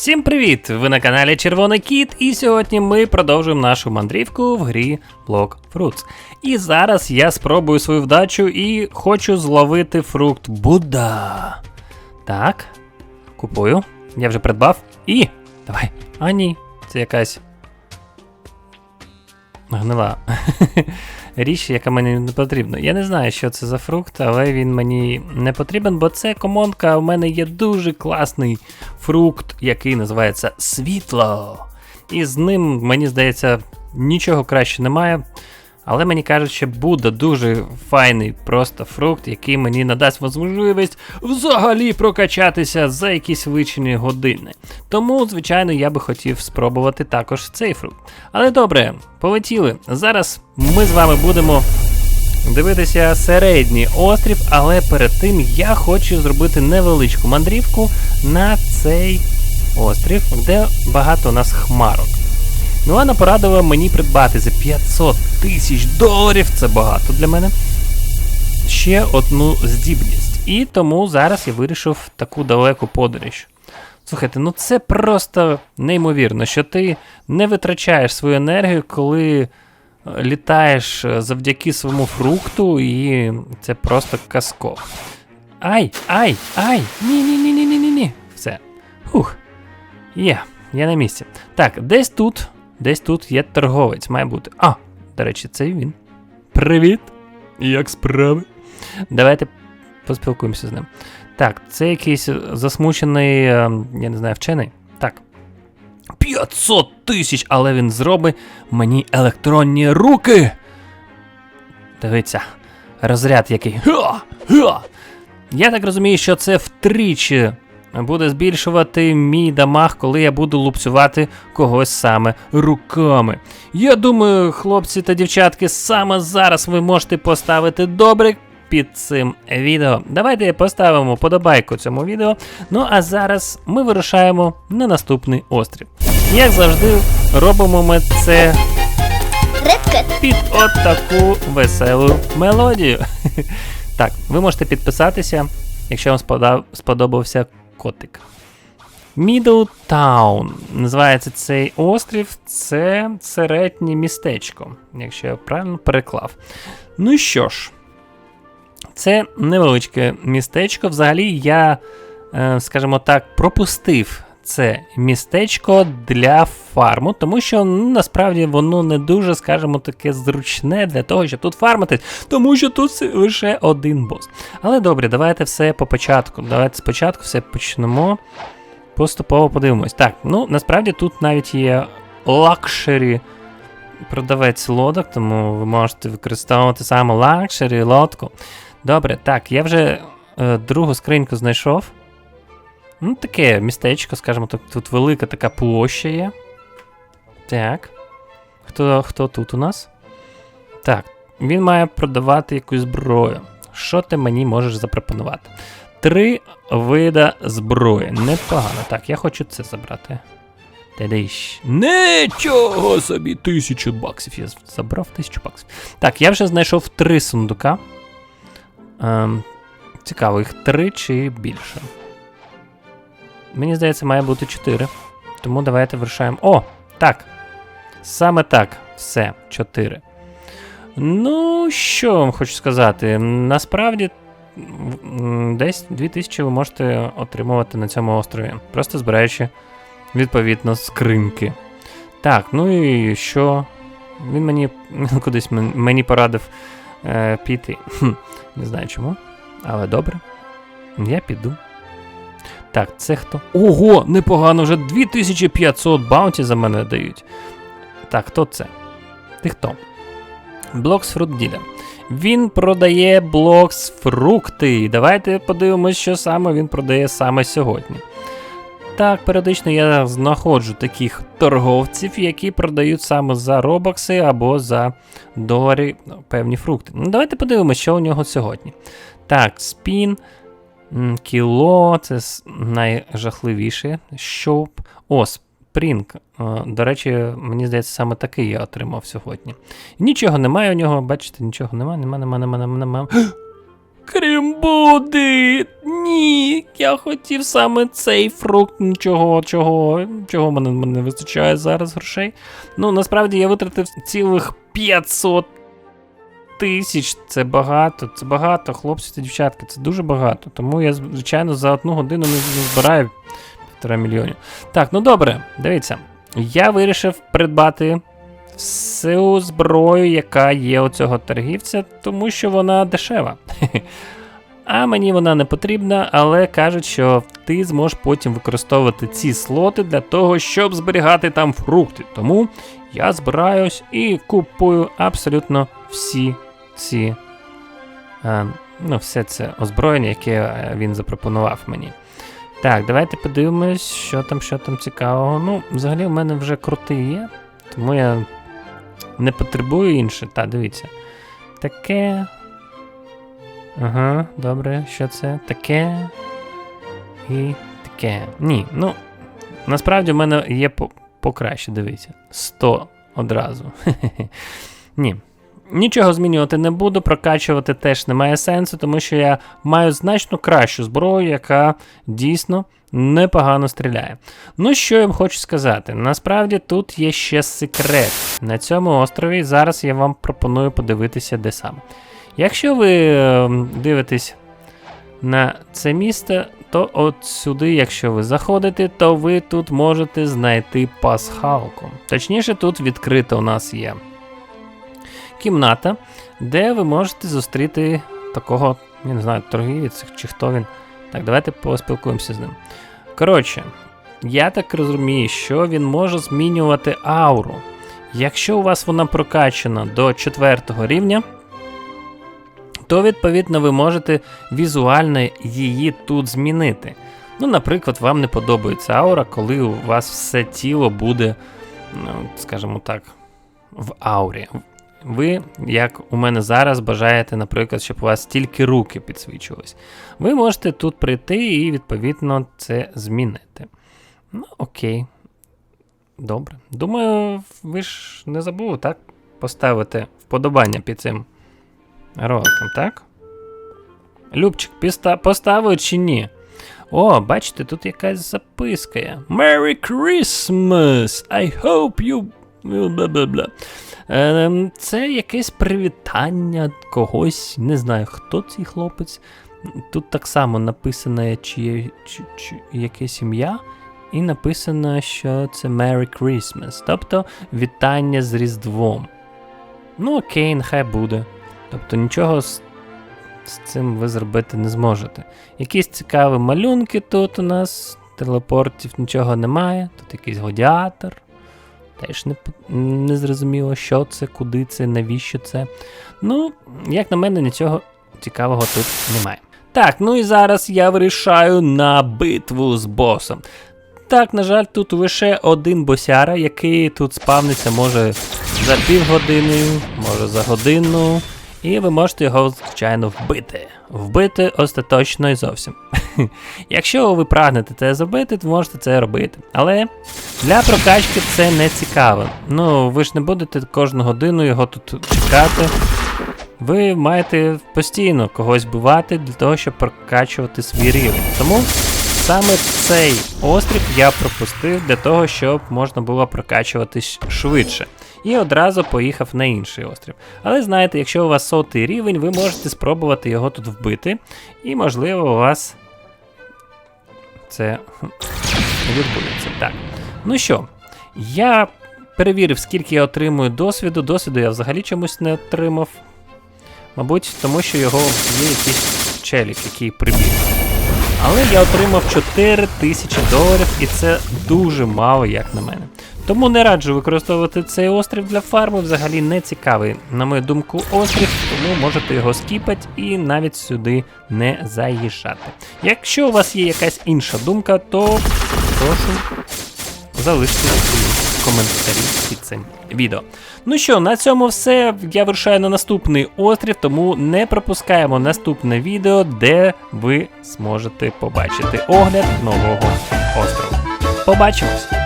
Всім привіт! Ви на каналі Червоний Кіт, і сьогодні ми продовжуємо нашу мандрівку в грі Block Fruits. І зараз я спробую свою вдачу і хочу зловити фрукт Будда. Так, купую. Я вже придбав. І. Давай. А ні, це якась. Гнила. Річ, яка мені не потрібна. Я не знаю, що це за фрукт, але він мені не потрібен, бо це комонка, У мене є дуже класний фрукт, який називається світло. І з ним, мені здається, нічого краще немає. Але мені кажуть, що буде дуже файний просто фрукт, який мені надасть можливість взагалі прокачатися за якісь вичені години. Тому, звичайно, я би хотів спробувати також цей фрукт. Але добре, полетіли. Зараз ми з вами будемо дивитися середній острів, але перед тим я хочу зробити невеличку мандрівку на цей острів, де багато у нас хмарок. Мілана порадила мені придбати за 500 тисяч доларів, це багато для мене. Ще одну здібність. І тому зараз я вирішив таку далеку подорож. Слухайте, ну це просто неймовірно, що ти не витрачаєш свою енергію, коли е, літаєш е, завдяки своєму фрукту, і це просто казково. Ай, ай, ай! Ні-ні-ні-ні-ні-ні. Все. Хух. Є, я на місці. Так, десь тут, десь тут є торговець, має бути. А, до речі, це він. Привіт! Як справи? Давайте поспілкуємося з ним. Так, це якийсь засмучений, е, я не знаю, вчений. Так. 500 тисяч, але він зробить мені електронні руки. Дивіться, розряд який. Ха! Ха! Я так розумію, що це втричі буде збільшувати мій дамаг, коли я буду лупцювати когось саме руками. Я думаю, хлопці та дівчатки, саме зараз ви можете поставити добре під цим відео. Давайте поставимо подобайку цьому відео. Ну а зараз ми вирушаємо на наступний острів. Як завжди, робимо ми це під от таку веселу мелодію. Так, ви можете підписатися, якщо вам сподобався котик. Мідлтаун. Називається цей острів. Це середнє містечко, якщо я правильно переклав. Ну що ж, це невеличке містечко. Взагалі, я, е, скажімо так, пропустив це містечко для фарму, тому що ну, насправді воно не дуже, скажімо, таке зручне для того, щоб тут фармитись, тому що тут лише один бос. Але добре, давайте все по початку. Давайте спочатку все почнемо. Поступово подивимось. Так, ну насправді тут навіть є лакшері продавець лодок, тому ви можете використовувати саме лакшері лодку. Добре, так, я вже е, другу скриньку знайшов. Ну, таке містечко, скажімо так, тут велика така площа є. Так. Хто, хто тут у нас? Так, він має продавати якусь зброю. Що ти мені можеш запропонувати? Три вида зброї. Непогано. Так, я хочу це забрати. Тедиш. Нічого собі, тисячу баксів. Я забрав тисячу баксів. Так, я вже знайшов три сундука. Ем, цікаво, їх три чи більше. Мені здається, має бути 4. Тому давайте вирішаємо. О! Так. Саме так. Все, 4. Ну, що вам хочу сказати? Насправді, десь 2000 ви можете отримувати на цьому острові, просто збираючи відповідно скриньки. Так, ну і що? Він мені кудись мені порадив е, піти. Не знаю чому, але добре. Я піду. Так, це хто? Ого, непогано, вже 2500 баунті за мене дають. Так, хто це? Ти хто? Блокс Fruit Dealer. Він продає блокс фрукти. Давайте подивимось, що саме він продає саме сьогодні. Так, періодично я знаходжу таких торговців, які продають саме за робокси або за долари ну, певні фрукти. Ну, давайте подивимось, що у нього сьогодні. Так, спін. Кіло, це найжахливіше. Щоп. О, спрінг. Е, До речі, мені здається, саме такий я отримав сьогодні. Нічого немає у нього, бачите, нічого немає, нема, нема, нема, нема, нема. Крімбуди! Ні, я хотів саме цей фрукт. Чого, чого, чого мене, мене не вистачає зараз грошей? Ну, насправді я витратив цілих 500 тисяч. Це багато, це багато, хлопці та дівчатки, це дуже багато. Тому я, звичайно, за одну годину не, збираю півтора мільйонів. Так, ну добре, дивіться. Я вирішив придбати всю зброю, яка є у цього торгівця, тому що вона дешева. А мені вона не потрібна, але кажуть, що ти зможеш потім використовувати ці слоти для того, щоб зберігати там фрукти. Тому я збираюсь і купую абсолютно всі ці. е, ну, все це озброєння, яке е, він запропонував мені. Так, давайте подивимось, що там, що там цікавого. Ну, взагалі, в мене вже крути є, тому я не потребую інше. Та, дивіться. Таке. Ага, добре, що це? Таке. І таке. Ні, ну. Насправді в мене є по- покраще, дивіться. 100 одразу. Ні. Нічого змінювати не буду, прокачувати теж немає сенсу, тому що я маю значно кращу зброю, яка дійсно непогано стріляє. Ну, що я вам хочу сказати? Насправді тут є ще секрет. На цьому острові зараз я вам пропоную подивитися, де саме. Якщо ви е, дивитесь на це місто, то от сюди, якщо ви заходите, то ви тут можете знайти пасхалку. Точніше, тут відкрита у нас є кімната, де ви можете зустріти такого, я не знаю, торгівець чи хто він. Так, давайте поспілкуємося з ним. Коротше, я так розумію, що він може змінювати ауру. Якщо у вас вона прокачана до 4 рівня, то відповідно ви можете візуально її тут змінити. Ну, наприклад, вам не подобається аура, коли у вас все тіло буде, ну, скажімо так, в аурі. Ви, як у мене зараз, бажаєте, наприклад, щоб у вас тільки руки підсвічувались. Ви можете тут прийти і, відповідно, це змінити. Ну, окей. Добре. Думаю, ви ж не забули, так? Поставити вподобання під цим роликом, так? Любчик, поставив чи ні? О, бачите, тут якась записка. Merry Christmas! I hope you. Бла-бла-бла. Ем, Це якесь привітання когось, не знаю, хто цей хлопець. Тут так само написано чи, чи, чи якесь ім'я, і написано, що це Merry Christmas, тобто вітання з Різдвом. Ну окей, нехай буде. Тобто нічого з, з цим ви зробити не зможете. Якісь цікаві малюнки тут у нас, телепортів нічого немає, тут якийсь гладіатор. Теж не, не зрозуміло, що це, куди це, навіщо це. Ну, як на мене, нічого цікавого тут немає. Так, ну і зараз я вирішаю на битву з босом. Так, на жаль, тут лише один босяра, який тут спавниться може за півгодини, може за годину. І ви можете його, звичайно, вбити. Вбити остаточно і зовсім. Якщо ви прагнете це зробити, то можете це робити. Але для прокачки це не цікаво. Ну, ви ж не будете кожну годину його тут чекати. Ви маєте постійно когось вбивати для того, щоб прокачувати свій рівень. Тому саме цей острів я пропустив для того, щоб можна було прокачуватись швидше. І одразу поїхав на інший острів. Але знаєте, якщо у вас сотий рівень, ви можете спробувати його тут вбити. І можливо у вас це відбудеться. Так. Ну що, я перевірив, скільки я отримую досвіду. Досвіду я взагалі чомусь не отримав. Мабуть, тому що його є якийсь челік, який прибіг. Але я отримав 4 тисячі доларів, і це дуже мало, як на мене. Тому не раджу використовувати цей острів для фарми, взагалі не цікавий, на мою думку, острів, тому можете його скіпати і навіть сюди не заїжджати. Якщо у вас є якась інша думка, то прошу залиште свої коментарі під цим відео. Ну що, на цьому все. Я вирушаю на наступний острів, тому не пропускаємо наступне відео, де ви зможете побачити огляд нового острову. Побачимось!